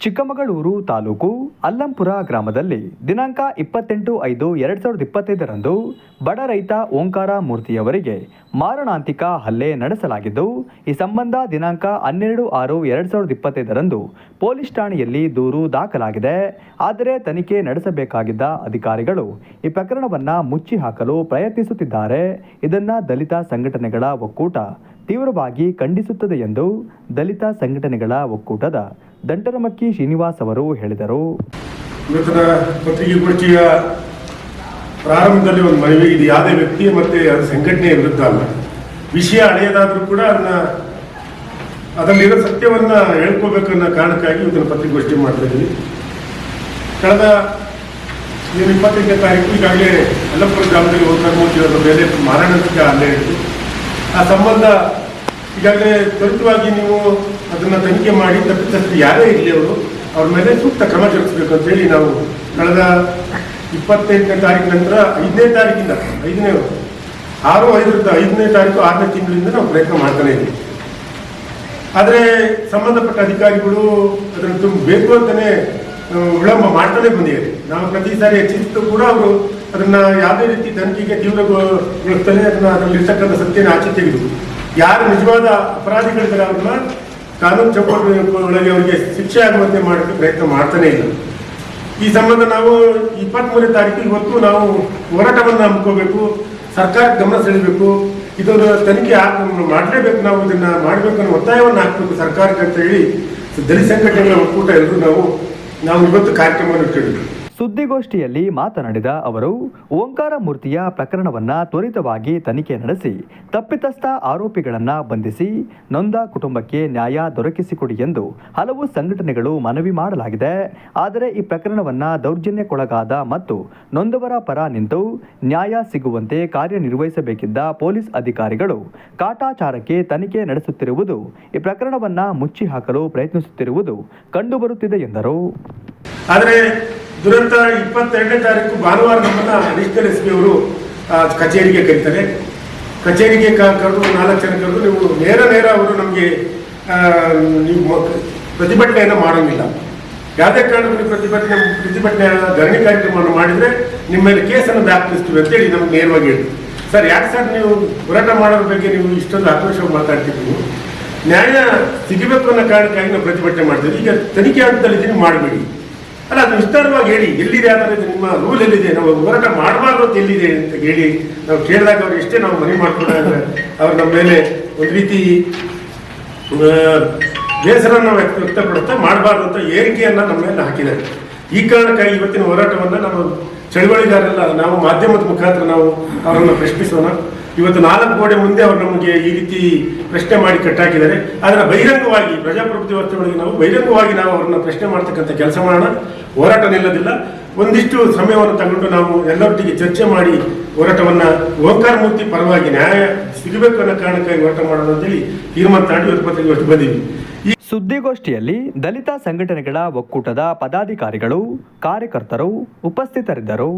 ಚಿಕ್ಕಮಗಳೂರು ತಾಲೂಕು ಅಲ್ಲಂಪುರ ಗ್ರಾಮದಲ್ಲಿ ದಿನಾಂಕ ಇಪ್ಪತ್ತೆಂಟು ಐದು ಎರಡ್ ಸಾವಿರದ ಇಪ್ಪತ್ತೈದರಂದು ಬಡ ರೈತ ಓಂಕಾರ ಮೂರ್ತಿಯವರಿಗೆ ಮಾರಣಾಂತಿಕ ಹಲ್ಲೆ ನಡೆಸಲಾಗಿದ್ದು, ಈ ಸಂಬಂಧ ದಿನಾಂಕ ಹನ್ನೆರಡು ಆರು ಎರಡ್ ಸಾವಿರದ ಇಪ್ಪತ್ತೈದರಂದು ಪೊಲೀಸ್ ಠಾಣೆಯಲ್ಲಿ ದೂರು ದಾಖಲಾಗಿದೆ. ಆದರೆ ತನಿಖೆ ನಡೆಸಬೇಕಾಗಿದ್ದ ಅಧಿಕಾರಿಗಳು ಈ ಪ್ರಕರಣವನ್ನು ಮುಚ್ಚಿ ಹಾಕಲು ಪ್ರಯತ್ನಿಸುತ್ತಿದ್ದಾರೆ. ಇದನ್ನು ದಲಿತ ಸಂಘಟನೆಗಳ ಒಕ್ಕೂಟ ತೀವ್ರವಾಗಿ ಖಂಡಿಸುತ್ತದೆ ಎಂದು ದಲಿತ ಸಂಘಟನೆಗಳ ಒಕ್ಕೂಟದ ದಂಟರಮಕ್ಕಿ ಶ್ರೀನಿವಾಸ್ ಅವರು ಹೇಳಿದರು. ಇವತ್ತಿನ ಪತ್ರಿಕೆಗೋಷ್ಠಿಯ ಪ್ರಾರಂಭದಲ್ಲಿ ಒಂದು ಮನವಿ ಇದು. ಯಾವುದೇ ವ್ಯಕ್ತಿ ಮತ್ತೆ ಅದು ಸಂಘಟನೆಯ ವಿರುದ್ಧ ಅಲ್ಲ. ವಿಷಯ ಹಳೆಯದಾದರೂ ಕೂಡ ಅದನ್ನ ಅದರಲ್ಲಿರೋ ಸತ್ಯವನ್ನ ಹೇಳ್ಕೋಬೇಕನ್ನೋ ಕಾರಣಕ್ಕಾಗಿ ಇವತ್ತಿನ ಪತ್ರಿಕೆಗೋಷ್ಠಿ ಮಾಡ್ತಾ ಇದ್ದೀವಿ ಕಳೆದ ಏನು ಇಪ್ಪತ್ತೈದನೇ ತಾರೀಕು ಈಗಾಗಲೇ ಅಲ್ಲಪುರ ಗ್ರಾಮದಲ್ಲಿ ಓಂಕಾರಮೂರ್ತಿ ಅವರ ಮೇಲೆ ಮಾರಣಾಂತಿಕ ಅಲ್ಲೇ ಇತ್ತು ಆ ಸಂಬಂಧ ಈಗಾಗಲೇ ತ್ವರಿತವಾಗಿ ನೀವು ಅದನ್ನ ತನಿಖೆ ಮಾಡಿ ತಪ್ಪಿತಸ್ಥರು ಯಾರೇ ಇರಲಿ ಅವರು, ಅವ್ರ ಮೇಲೆ ಸೂಕ್ತ ಕ್ರಮ ಜರುಗಿಸಬೇಕು ಅಂತ ಹೇಳಿ ನಾವು ಕಳೆದ ಇಪ್ಪತ್ತೆಂಟನೇ ತಾರೀಕು ನಂತರ ಐದನೇ ತಾರೀಕಿಂದ ಐದನೇ ಆರು ಐದರ ಐದನೇ ತಾರೀಕು ಆರನೇ ತಿಂಗಳಿಂದ ನಾವು ಪ್ರಯತ್ನ ಮಾಡ್ತಾನೆ ಇದ್ವಿ ಆದರೆ ಸಂಬಂಧಪಟ್ಟ ಅಧಿಕಾರಿಗಳು ಅದನ್ನು ತುಂಬ ಬೇಕು ಅಂತಲೇ ವಿಳಂಬ ಮಾಡ್ತಾನೆ ಬಂದಿದ್ದಾರೆ. ನಾವು ಪ್ರತಿ ಸಾರಿ ಹೆಚ್ಚಿಸಿದ್ದು ಕೂಡ ಅವರು ಅದನ್ನ ಯಾವುದೇ ರೀತಿ ತನಿಖೆಗೆ ತೀವ್ರಗೊಳಿಸ್ತಾನೆ ಅದರಲ್ಲಿ ಅದರಲ್ಲಿರ್ತಕ್ಕಂಥ ಸತ್ಯನ ಆಚೆ ತೆಗೆದು ಯಾರು ನಿಜವಾದ ಅಪರಾಧಿಗಳಿದ್ದಾರೆ ಅವ್ರನ್ನ ಕಾನೂನು ಚೌಕಟ್ಟು ಅವರಿಗೆ ಶಿಕ್ಷೆ ಆಗುವಂತೆ ಮಾಡೋಕ್ಕೆ ಪ್ರಯತ್ನ ಮಾಡ್ತಾನೆ ಇಲ್ಲ. ಈ ಸಂಬಂಧ ನಾವು ಇಪ್ಪತ್ತ್ಮೂರನೇ ತಾರೀಕು ಇವತ್ತು ನಾವು ಹೋರಾಟವನ್ನು ಹಮ್ಮಿಕೋಬೇಕು ಸರ್ಕಾರ ಗಮನ ಸೆಳೆಯಬೇಕು, ಇದೊಂದು ತನಿಖೆ ಮಾಡಲೇಬೇಕು ನಾವು ಇದನ್ನ ಮಾಡಬೇಕು ಅನ್ನೋ ಒತ್ತಾಯವನ್ನು ಹಾಕಬೇಕು ಸರ್ಕಾರಕ್ಕೆ ಅಂತ ಹೇಳಿ ದಲಿತ ಸಂಘಟನೆಗಳ ಒಕ್ಕೂಟ ಎಲ್ಲರೂ ನಾವು ನಾವು ಇವತ್ತು ಕಾರ್ಯಕ್ರಮವನ್ನು ಇಟ್ಕೊಂಡಿದ್ದೀವಿ. ಸುದ್ದಿಗೋಷ್ಠಿಯಲ್ಲಿ ಮಾತನಾಡಿದ ಅವರು, ಓಂಕಾರ ಮೂರ್ತಿಯ ಪ್ರಕರಣವನ್ನ ತ್ವರಿತವಾಗಿ ತನಿಖೆ ನಡೆಸಿ, ತಪ್ಪಿತಸ್ಥ ಆರೋಪಿಗಳನ್ನು ಬಂಧಿಸಿ, ನೊಂದ ಕುಟುಂಬಕ್ಕೆ ನ್ಯಾಯ ದೊರಕಿಸಿಕೊಡಿ ಎಂದು ಹಲವು ಸಂಘಟನೆಗಳು ಮನವಿ ಮಾಡಲಾಗಿದೆ. ಆದರೆ ಈ ಪ್ರಕರಣವನ್ನ ದೌರ್ಜನ್ಯಕ್ಕೊಳಗಾದ ಮತ್ತು ನೊಂದವರ ಪರ ನಿಂತು ನ್ಯಾಯ ಸಿಗುವಂತೆ ಕಾರ್ಯನಿರ್ವಹಿಸಬೇಕಿದ್ದ ಪೊಲೀಸ್ ಅಧಿಕಾರಿಗಳು ಕಾಟಾಚಾರಕ್ಕೆ ತನಿಖೆ ನಡೆಸುತ್ತಿರುವುದು, ಈ ಪ್ರಕರಣವನ್ನ ಮುಚ್ಚಿ ಹಾಕಲು ಪ್ರಯತ್ನಿಸುತ್ತಿರುವುದು ಕಂಡುಬರುತ್ತಿದೆ ಎಂದರು. ಆದರೆ ದುರಂತ ಇಪ್ಪತ್ತೆರಡನೇ ತಾರೀಕು ಭಾನುವಾರ ನಮ್ಮನ್ನ ಅಡಿಷನಲ್ ಎಸ್ ಪಿ ಅವರು ಕಚೇರಿಗೆ ಕರೀತಾರೆ. ಕಚೇರಿಗೆ ಕರೆದು ನಾಲ್ಕು ಜನ ಕರೆದು ನೀವು ನೇರ ನೇರ ಅವರು ನಮಗೆ ನೀವು ಪ್ರತಿಭಟನೆಯನ್ನು ಮಾಡೋಂಗಿಲ್ಲ. ಯಾವುದೇ ಕಾರಣಕ್ಕೂ ನೀವು ಪ್ರತಿಭಟನೆ ಪ್ರತಿಭಟನೆ ಧರಣಿ ಕಾರ್ಯಕ್ರಮವನ್ನು ಮಾಡಿದರೆ ನಿಮ್ಮ ಮೇಲೆ ಕೇಸನ್ನು ದಾಖಲಿಸ್ತೀವಿ ಅಂತೇಳಿ ನಮ್ಗೆ ನೇರವಾಗಿ ಹೇಳಿ ಸರ್, ಯಾಕೆ ಸರ್ ನೀವು ಹೋರಾಟ ಮಾಡೋದ್ರ ಬಗ್ಗೆ ನೀವು ಇಷ್ಟೊಂದು ಆಕ್ರೋಶವಾಗಿ ಮಾತಾಡ್ತಿದ್ದೀವಿ ನ್ಯಾಯ ಸಿಗಬೇಕು ಅನ್ನೋ ಕಾರಣಕ್ಕಾಗಿ ನಾವು ಪ್ರತಿಭಟನೆ ಮಾಡ್ತೀವಿ ಈಗ ತನಿಖೆ ಹಂತದಲ್ಲಿ ಮಾಡಬೇಡಿ. ಅಲ್ಲ, ಅದು ವಿಸ್ತಾರವಾಗಿ ಹೇಳಿ. ಎಲ್ಲಿದೆ ಆದರೆ ನಿಮ್ಮ ರೂಲ್ ಎಲ್ಲಿದೆ ನಾವು ಹೋರಾಟ ಮಾಡಬಾರ್ದು ಅಂತ ಎಲ್ಲಿದೆ ಅಂತ ಹೇಳಿ ನಾವು ಕೇಳಿದಾಗ ಅವ್ರು ಎಷ್ಟೇ ನಾವು ಮನವಿ ಮಾಡ್ಕೊಂಡಾಗ ಅವ್ರು ನಮ್ಮ ಮೇಲೆ ಒಂದು ರೀತಿ ನಾವು ವ್ಯಕ್ತ ವ್ಯಕ್ತಪಡುತ್ತಾ ಮಾಡಬಾರ್ದು ಅಂತ ಏರಿಕೆಯನ್ನು ನಮ್ಮ ಮೇಲೆ ಹಾಕಿದ್ದಾರೆ. ಈ ಕಾರಣಕ್ಕಾಗಿ ಇವತ್ತಿನ ಹೋರಾಟವನ್ನು ನಾವು ಚಳವಳಿಗಾರಲ್ಲ ನಾವು ಮಾಧ್ಯಮದ ಮುಖಾಂತರ ನಾವು ಅವರನ್ನು ಪ್ರಶ್ನಿಸೋಣ. ಇವತ್ತು ನಾಲ್ಕು ಗೋಡೆ ಮುಂದೆ ಅವರು ನಮಗೆ ಈ ರೀತಿ ಪ್ರಶ್ನೆ ಮಾಡಿ ಕಟ್ಟಾಕಿದ್ದಾರೆ. ಆದರೆ ಬಹಿರಂಗವಾಗಿ, ಪ್ರಜಾಪ್ರಭುತ್ವ ವ್ಯವಸ್ಥೆಗಳಿಗೆ ನಾವು ಬಹಿರಂಗವಾಗಿ ನಾವು ಅವರನ್ನು ಪ್ರಶ್ನೆ ಮಾಡ್ತಕ್ಕಂಥ ಕೆಲಸ ಮಾಡೋಣ. ಹೋರಾಟ ನಿಲ್ಲೋದಿಲ್ಲ. ಒಂದಿಷ್ಟು ಸಮಯವನ್ನು ತಗೊಂಡು ನಾವು ಎಲ್ಲರೊಟ್ಟಿಗೆ ಚರ್ಚೆ ಮಾಡಿ ಹೋರಾಟವನ್ನು ಓಂಕಾರ ಮೂರ್ತಿ ಪರವಾಗಿ ನ್ಯಾಯ ಸಿಗಬೇಕು ಅನ್ನೋ ಕಾರಣಕ್ಕಾಗಿ ಹೋರಾಟ ಮಾಡೋಣ ತೀರ್ಮಾನ ತಾಂಡಿ ಇವತ್ತು ಪತ್ರಿಕೆ ಬಂದಿವಿ ಈ ಸುದ್ದಿಗೋಷ್ಠಿಯಲ್ಲಿ ದಲಿತ ಸಂಘಟನೆಗಳ ಒಕ್ಕೂಟದ ಪದಾಧಿಕಾರಿಗಳು ಕಾರ್ಯಕರ್ತರು ಉಪಸ್ಥಿತರಿದ್ದರು.